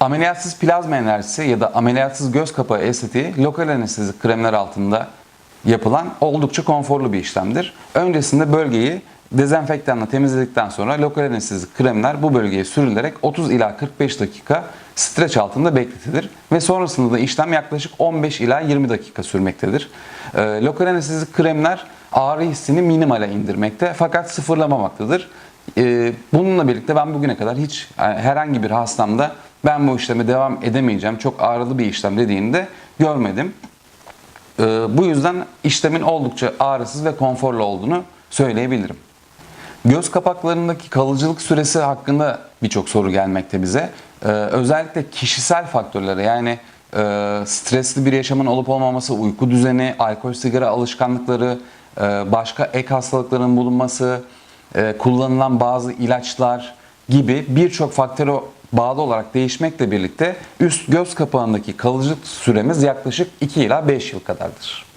Ameliyatsız plazma enerjisi ya da ameliyatsız göz kapağı estetiği lokal anestezi kremler altında yapılan oldukça konforlu bir işlemdir. Öncesinde bölgeyi dezenfektanla temizledikten sonra lokal anestezi kremler bu bölgeye sürülerek 30 ila 45 dakika streç altında bekletilir ve sonrasında da işlem yaklaşık 15 ila 20 dakika sürmektedir. Ee, lokal anestezi kremler ağrı hissini minimale indirmekte fakat sıfırlamamaktadır. Ee, bununla birlikte ben bugüne kadar hiç yani herhangi bir hastamda ben bu işleme devam edemeyeceğim, çok ağrılı bir işlem dediğini de görmedim. Ee, bu yüzden işlemin oldukça ağrısız ve konforlu olduğunu söyleyebilirim. Göz kapaklarındaki kalıcılık süresi hakkında birçok soru gelmekte bize. Ee, özellikle kişisel faktörlere yani e, stresli bir yaşamın olup olmaması, uyku düzeni, alkol sigara alışkanlıkları, e, başka ek hastalıkların bulunması, e, kullanılan bazı ilaçlar gibi birçok faktöre bağlı olarak değişmekle birlikte üst göz kapağındaki kalıcılık süremiz yaklaşık 2 ila 5 yıl kadardır.